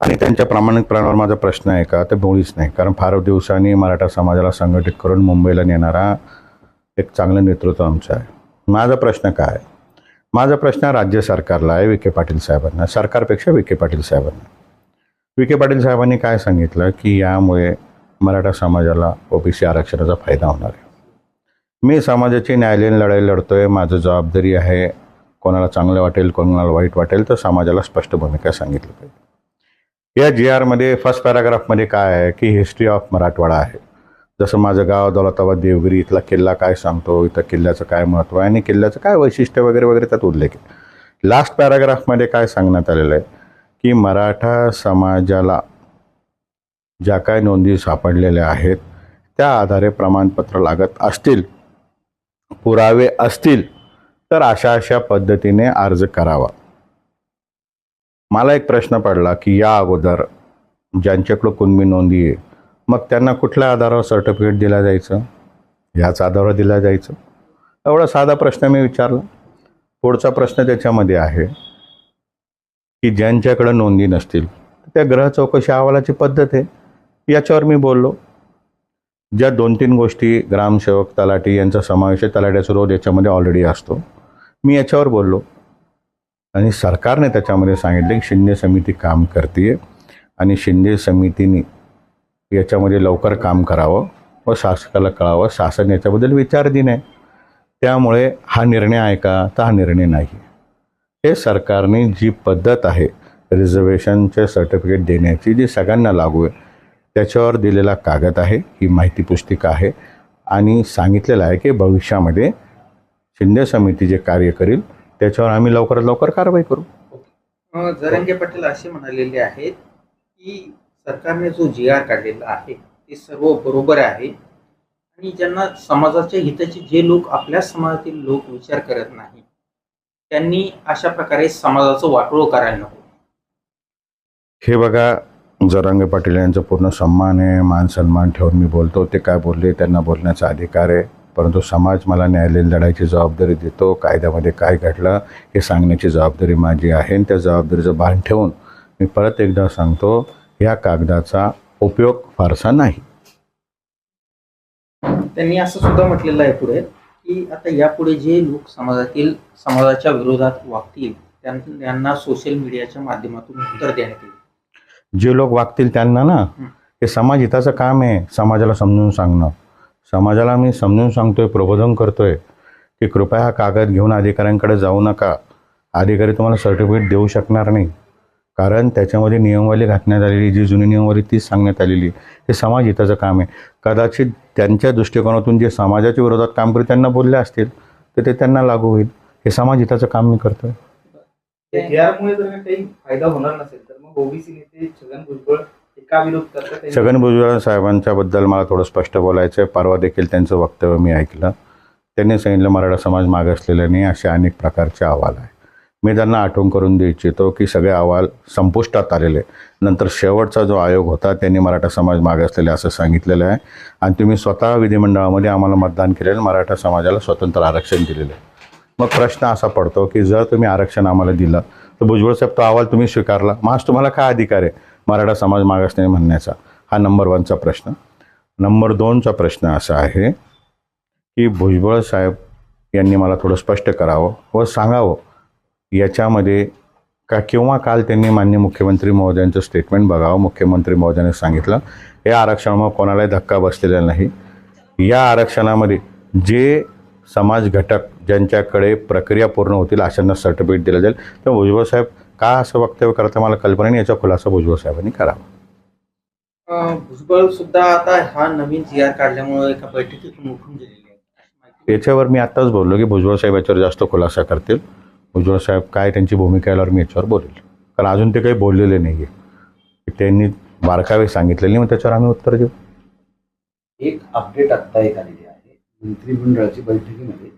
आणि त्यांच्या प्रामाणिकपणावर माझा प्रश्न आहे का? ते मुळीच नाही. कारण फार दिवसांनी मराठा समाजाला संघटित करून मुंबईला नेणारा एक चांगलं नेतृत्व आमचं आहे. माझा प्रश्न काय आहे? माझा प्रश्न राज्य सरकारला आहे विखे पाटील साहेबांना सरकारपेक्षा विखे पाटील साहेबांना. विखे पाटील साहेबांनी काय सांगितलं? की यामुळे मराठा समाजाला ओबीसी आरक्षणाचा फायदा होणार आहे. मी समाजाची न्यायालयीन लढाई लढतो आहे माझं जबाबदारी आहे कोणाला चांगलं वाटेल कोणाला वाईट वाटेल तर समाजाला स्पष्ट भूमिका सांगितली पाहिजे. या जी आरमध्ये फर्स्ट पॅराग्राफमध्ये काय आहे? की हिस्ट्री ऑफ मराठवाडा आहे. जसं माझं गाव दौलताबाद देवगिरी इथला किल्ला काय सांगतो इथं किल्ल्याचं काय महत्त्व आहे आणि किल्ल्याचं काय वैशिष्ट्य वगैरे वगैरे त्यात उल्लेख आहे. लास्ट पॅराग्राफमध्ये काय सांगण्यात आलेलं आहे? की मराठा समाजाला ज्या काय नोंदी सापडलेल्या आहेत त्या आधारे प्रमाणपत्र लागत असतील पुरावे असतील तर अशा अशा पद्धतीने अर्ज करावा. मला एक प्रश्न पडला की या अगोदर ज्यांच्याकडं कुणबी नोंदी आहे मग त्यांना कुठल्या आधारावर सर्टिफिकेट दिलं जायचं? ह्याच आधारावर दिलं जायचं. एवढा साधा प्रश्न मी विचारला. पुढचा प्रश्न त्याच्यामध्ये आहे की ज्यांच्याकडं नोंदी नसतील त्या ग्रह चौकशी अहवालाची पद्धत आहे. याच्यावर मी बोललो. ज्या दोन तीन गोष्टी ग्रामसेवक तलाठी यांचा समावेश आहे तलाट्याचा रोज याच्यामध्ये ऑलरेडी असतो. मी याच्यावर बोललो. आणि सरकारने त्याच्यामध्ये सांगितले की शिंदे समिती काम करते आणि शिंदे समितीने याच्यामध्ये लवकर काम करावं व शासकाला कळावं. शासन याच्याबद्दल विचार आहे त्यामुळे हा निर्णय आहे का तर हा निर्णय नाही. हे सरकारने जी पद्धत आहे रिझर्वेशनचे सर्टिफिकेट देण्याची जी सगळ्यांना लागू आहे त्याच्यावर दिलेला कागद आहे ही माहिती पुस्तिका आहे आणि सांगितलेलं आहे की भविष्यामध्ये शिंदे समिती जे कार्य करील त्याच्यावर आम्ही लवकरात लवकर कारवाई करू. जरंगे पटेल असे म्हणालेले आहेत की सरकारने जो जी आर काढलेला आहे ते सर्व बरोबर आहे. आणि ज्यांना समाजाच्या हिताचे जे लोक आपल्या समाजातील लोक विचार करत नाही त्यांनी अशा प्रकारे समाजाचं वाटोळ करायला नको. हे बघा जरांगे पाटील यांचा पूर्ण सन्मान आहे मान सन्मान ठेवून मी बोलतो. ते काय बोलले त्यांना बोलण्याचा अधिकार आहे. परंतु समाज मला न्यायालयीन लढायची जबाबदारी देतो. कायद्यामध्ये काय घडलं हे सांगण्याची जबाबदारी माझी आहे. आणि त्या जबाबदारीचं भान ठेवून मी परत एकदा सांगतो या कागदाचा उपयोग फारसा नाही. त्यांनी असं सुद्धा म्हटलेलं आहे पुढे की आता यापुढे जे लोक समाजातील समाजाच्या विरोधात वागतील त्यां- त्यांना सोशल मीडियाच्या माध्यमातून उत्तर देण्यात येईल. जे लोक वागतील त्यांना ना हे. समाज हिताचं काम आहे समाजाला समजून सांगणं. समाजाला मी समजून सांगतोय प्रबोधन करतोय की कृपया हा कागद घेऊन अधिकाऱ्यांकडे जाऊ नका. अधिकारी तुम्हाला सर्टिफिकेट देऊ शकणार नाही. कारण त्याच्यामध्ये नियमवाली घातण्यात आलेली जी जुनी नियमवाली तीच सांगण्यात आलेली. हे समाज हिताचं काम आहे. कदाचित त्यांच्या दृष्टिकोनातून जे समाजाच्या विरोधात काम करत त्यांना बोलले असतील तर ते त्यांना लागू होईल. हे समाज हिताचं काम मी करतोय. यामुळे जर काही फायदा होणार नसेल तर मग ओबीसी नेते छगन भुजबळ भुजबळ साहेबांच्याबद्दल मला थोडं स्पष्ट बोलायचं आहे. परवा देखील त्यांचं वक्तव्य मी ऐकलं. त्यांनी सांगितलं मराठा समाज मागासलेला नाही असे अनेक प्रकारचे अहवाल आहे मी त्यांना आठवण करून देऊ इच्छितो की सगळे अहवाल संपुष्टात आलेले. नंतर शेवटचा जो आयोग होता त्यांनी मराठा समाज मागासलेले असं सांगितलेलं आहे. आणि तुम्ही स्वतः विधिमंडळामध्ये आम्हाला मतदान केलेलं मराठा समाजाला स्वतंत्र आरक्षण दिलेलं आहे. मग प्रश्न असा पडतो की जर तुम्ही आरक्षण आम्हाला दिलं तर भुजबळ साहेब तो अहवाल तुम्ही स्वीकारला. मग आज तुम्हाला काय अधिकार आहे मराठा समाज मागासणे म्हणण्याचा? हा नंबर वनचा प्रश्न. नंबर दोनचा प्रश्न असा आहे की भुजबळ साहेब यांनी मला थोडं स्पष्ट करावं व सांगावं. याच्यामध्ये का किंवा काल त्यांनी मान्य मुख्यमंत्री महोदयांचं स्टेटमेंट बघावं? मुख्यमंत्री महोदयाने सांगितलं हे आरक्षणामुळे कोणालाही धक्का बसलेला नाही. या आरक्षणामध्ये जे समाज घटक ज्यांच्याकडे प्रक्रिया पूर्ण होतील अशांना सर्टिफिकेट दिलं जाईल. तर भुजबळ साहेब का असं वक्तव्य करता मला कल्पना नाही याचा खुलासा भुजबळ साहेबांनी करावा. भुजबळ सुद्धा आता हा नवीन जी आर काढल्यामुळे एका बैठकीतून उठून गेलेले आहेत अशी माहिती याच्यावर मी आत्ताच बोललो की भुजबळ साहेब याच्यावर जास्त खुलासा करतील. भुजबळ साहेब काय त्यांची भूमिका यावर मी याच्यावर बोलेल. कारण अजून ते काही बोललेले नाही आहे त्यांनी बारकावे सांगितलेले मग त्याच्यावर आम्ही उत्तर देऊ. एक अपडेट आत्ता एक आलेली आहे. मंत्रिमंडळाची बैठकीमध्ये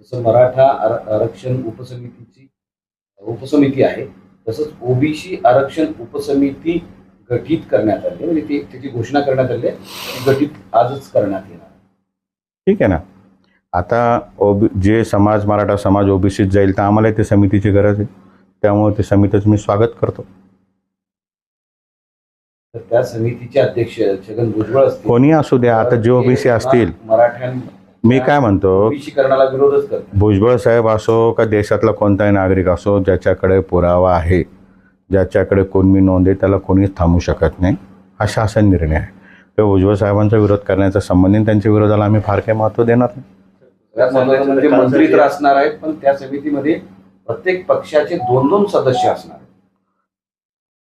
जसं मराठा आर- आरक्षण उपसमितीची उपसमिती आहे तसंच ओबीसी आरक्षण उपसमिती गठीत करण्यात आली म्हणजे ती त्याची घोषणा करण्यात आली आहे. गठीत आजच करण्यात येणार ठीक आहे ना? आता ओबी जे समाज मराठा समाज ओबीसीत जाईल तर आम्हाला ते समितीची गरज आहे. त्यामुळे ते समितीचं मी स्वागत करतो. तर त्या समितीचे अध्यक्ष छगन भुजबळ असतील. कोणी असू द्या आता जे ओबीसी असतील. मराठ्यां मी काय म्हणतो? विरोधच भुजबळ साहेब असो का देशातला कोणताही नागरिक असो ज्याच्याकडे पुरावा आहे ज्याच्याकडे कोणी नोंद आहे त्याला कोणीच थांबू शकत नाही. हा शासन निर्णय आहे. तर भुजबळ साहेबांचा विरोध करण्याचा संबंध आहे. त्यांच्या विरोधाला आम्ही फार काही महत्त्व देणार नाही. म्हणजे मंत्री तर असणार आहेत पण त्या समितीमध्ये प्रत्येक पक्षाचे दोन दोन सदस्य असणार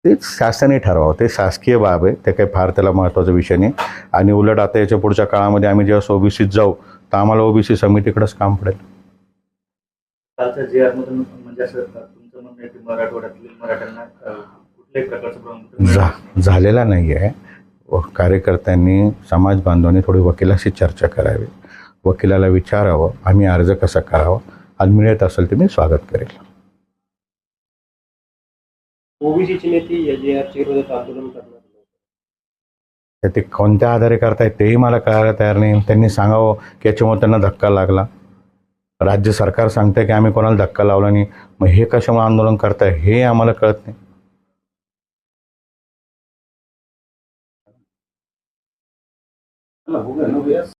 तेच शासनाने ठरवावं. ते शासकीय बाब आहे. ते काही फार त्याला महत्त्वाचा विषय नाही. आणि उलट आता याच्या पुढच्या काळामध्ये आम्ही जेव्हा ओबीसीत जाऊ तर आम्हाला ओबीसी समितीकडेच काम पडेल. म्हणजे. झालेला नाही आहे कार्यकर्त्यांनी समाज बांधवांनी थोडी वकिलाशी चर्चा करावी. वकिलाला विचारावं आम्ही अर्ज कसा करावा आणि मिळत असेल तर मी स्वागत करेल. ओबीसीची नेती विरोधात आंदोलन करणार तर ते कोणत्या आधारे करतायत तेही मला कळायला तयार नाही. त्यांनी सांगावं की याच्यामुळे त्यांना धक्का लागला. राज्य सरकार सांगतंय की आम्ही कोणाला धक्का लावला नाही. मग हे कशामुळे आंदोलन करताय हे आम्हाला कळत नाही.